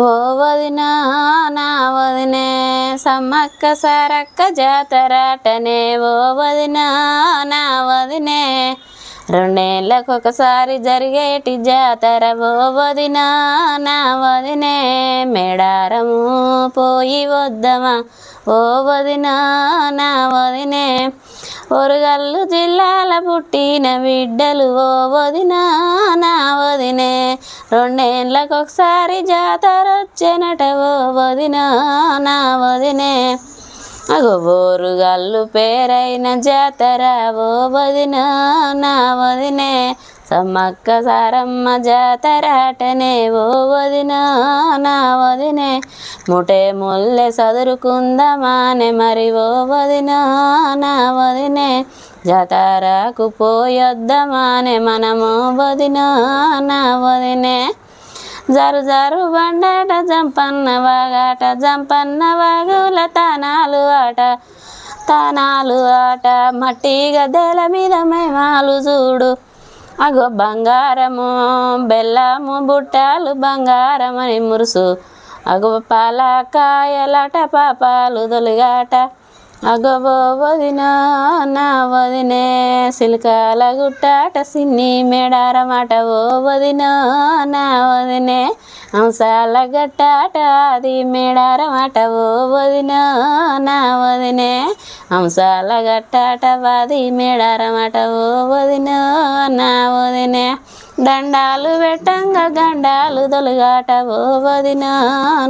ఓ వదిన నా వదినే సమ్మక్క సారక్క జాతరాటనే. ఓ వదిన నా వదినే రెండేళ్ళకు ఒకసారి జరిగేటి జాతర. ఓ వదిన నా వదినే మేడారము పోయి వద్దమా. ఓ వదిన నా వదినే ఒరుగల్లు జిల్లాల పుట్టిన బిడ్డలు. ఓ వదిన నా రెండేళ్ళకు ఒకసారి జాతర వచ్చేనట ఓ వదిన నా వదినే. అగో బోరుగాళ్ళు పేరైన జాతర ఓ వదిన నా వదినే. సమ్మక్క సారమ్మ జాతరాటనే ఓ వదిన నా వదినే. ముటే ముల్లె సదురుకుందమానే మరి ఓ వదిన నా వదినే. జతరకు పోయొద్దామానే మనము వదిన నా వదినే. జరు జరు బండాట జంపన్న వాగాట జంపన్న వాగుల తానాలు ఆట తానాలు ఆట. మట్టి గద్దెల మీద మేమాలు చూడు. అగో బంగారము బెల్లము బుట్టాలు బంగారమని మురుసు. అగో పాలకాయలట పాపాలు దొలిగాట అగో వదిన నా వదినే సిల్కాల గుట్టాట సిన్ని మేడారమాట ఓ వదిన నా వదినే అంశాల గట్టాట అది మేడారమాట ఓ వదిన నా వదినే అంశాల గట్టాట వాది మేడారమాట ఓ వదిన నా వదినే దండాలు పెట్టంగా గండాలు దొలుగాట ఓ వదిన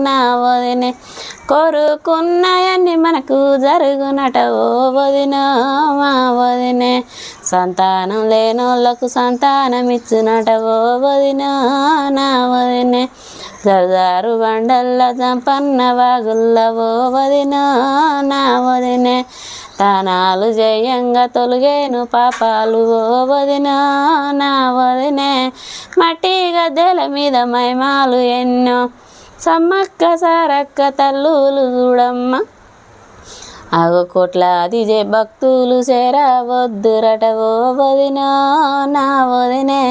నా వదినే కోరుకున్నాయన్ని మనకు జరుగునట ఓ వదిన మా వదినే. సంతానం లేనోళ్ళకు సంతానం ఇచ్చునట ఓ వదిన నా వదినే. జరదారు బండల్ల జంపన్న వాగుల్ల ఓ వదిన నా వదినే. తానాలు జయంగా తొలగేను పాపాలు ఓ వదిన నా వదినే. మట్టి గద్దెల మీద మైమాలు ఎన్నో. సమ్మక్క సారక్క తల్లులు చూడమ్మ అగో కోట్లాది జే భక్తులు చేరవద్దురట ఓ వదిన నా వదినే.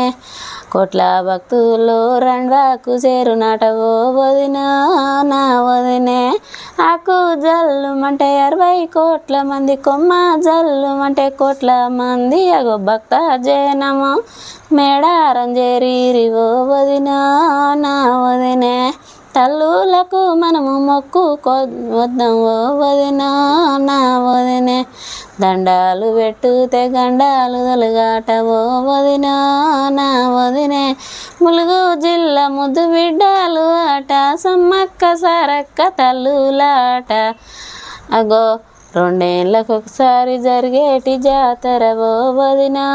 కోట్ల భక్తులు రండ్వాకు చేరునట ఓ వదిన నా వదినే. ఆకు జల్లుమంటే అరవై కోట్ల మంది కొమ్మ జల్లుమంటే కోట్ల మంది. అగో భక్త జనము మేడారం చేరి ఓ వదిన నా వదినే. తల్లులకు మనము మొక్కు వద్దాం. ఓ వదిన నా వదినే. దండాలు పెట్టుతే గండాలు తొలగాట. ఓ వదిన నా వదినే. ములుగు జిల్లా ముద్దు బిడ్డాలు ఆట. సమ్మక్క సారక్క తల్లులాట. అగో రెండేళ్ళకు ఒకసారి జరిగేటి జాతర ఓ వదినా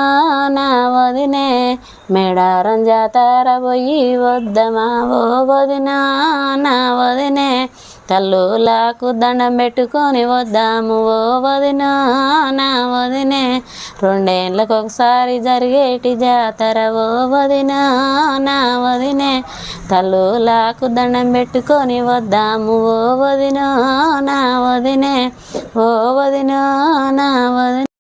నా వదినే. మేడారం జాతర పోయి వద్దమా ఓ వదినా నా వదినే. తల్లులకు దండం పెట్టుకొని వద్దాము ఓ వదిన నా వదినే. రెండేళ్ళకు ఒకసారి జరిగేటి జాతర ఓ వదిన నా వదినే. తల్లులకు దండం పెట్టుకొని వద్దాము ఓ వదిన నా వదినే. ఓ వదిన నా వదిన.